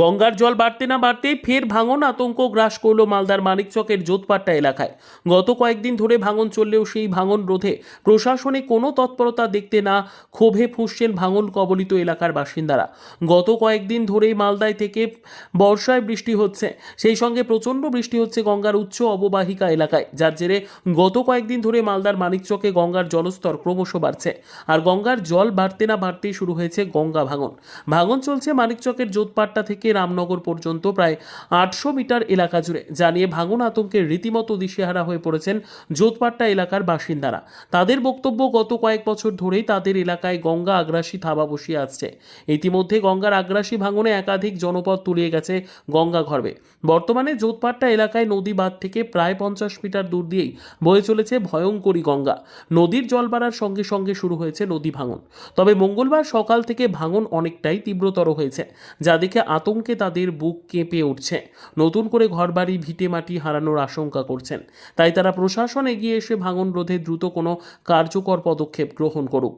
গঙ্গার জল বাড়তে না বাড়তেই ফের ভাঙন আতঙ্ক গ্রাস করল মালদার মানিকচকের জোতপাট্টা এলাকায়। গত কয়েকদিন ধরে ভাঙন চললেও সেই ভাঙন রোধে প্রশাসনে কোনো তৎপরতা দেখতে না ক্ষোভে ফুঁসছেন ভাঙন কবলিত এলাকার বাসিন্দারা। গত কয়েকদিন ধরেই মালদায় থেকে বর্ষায় বৃষ্টি হচ্ছে। সেই সঙ্গে প্রচণ্ড বৃষ্টি হচ্ছে গঙ্গার উচ্চ অববাহিকা এলাকায়। যার জেরে গত কয়েকদিন ধরে মালদার মানিকচকে গঙ্গার জলস্তর ক্রমশ বাড়ছে। আর গঙ্গার জল বাড়তে না বাড়তেই শুরু হয়েছে গঙ্গা ভাঙন। ভাঙন চলছে মানিকচকের জোতপাট্টা থেকে রামনগর পর্যন্ত প্রায় আটশো মিটার এলাকা জুড়ে জানিয়ে ভাঙন আতঙ্কের রীতিমতো দিশেহারা হয়ে পড়েছেন জোতপাট্টা এলাকার বাসিন্দারা। তাদের বক্তব্য গত কয়েক বছর ধরেই তাদের এলাকায় গঙ্গা আগ্রাসী থাবা বসিয়ে আসছে। ইতিমধ্যে গঙ্গার আগ্রাসী ভাঙনে একাধিক জনপদ তুলিয়ে গেছে গঙ্গা গর্ভে বর্তমানে জোতপাট্টা এলাকায় নদী বাঁধ থেকে প্রায় পঞ্চাশ মিটার দূর দিয়েই বয়ে চলেছে ভয়ঙ্করী গঙ্গা। নদীর জল বাড়ার সঙ্গে সঙ্গে শুরু হয়েছে নদী ভাঙন। তবে মঙ্গলবার সকাল থেকে ভাঙন অনেকটাই তীব্রতর হয়েছে, যা দেখে আতঙ্কে তাদের বুক কেঁপে উঠছে। নতুন করে ঘরবাড়ি ভিটে মাটি হারানোর আশঙ্কা করছেন। তাই তারা প্রশাসন এগিয়ে এসে ভাঙন রোধে দ্রুত কোনো কার্যকর পদক্ষেপ গ্রহণ করুক।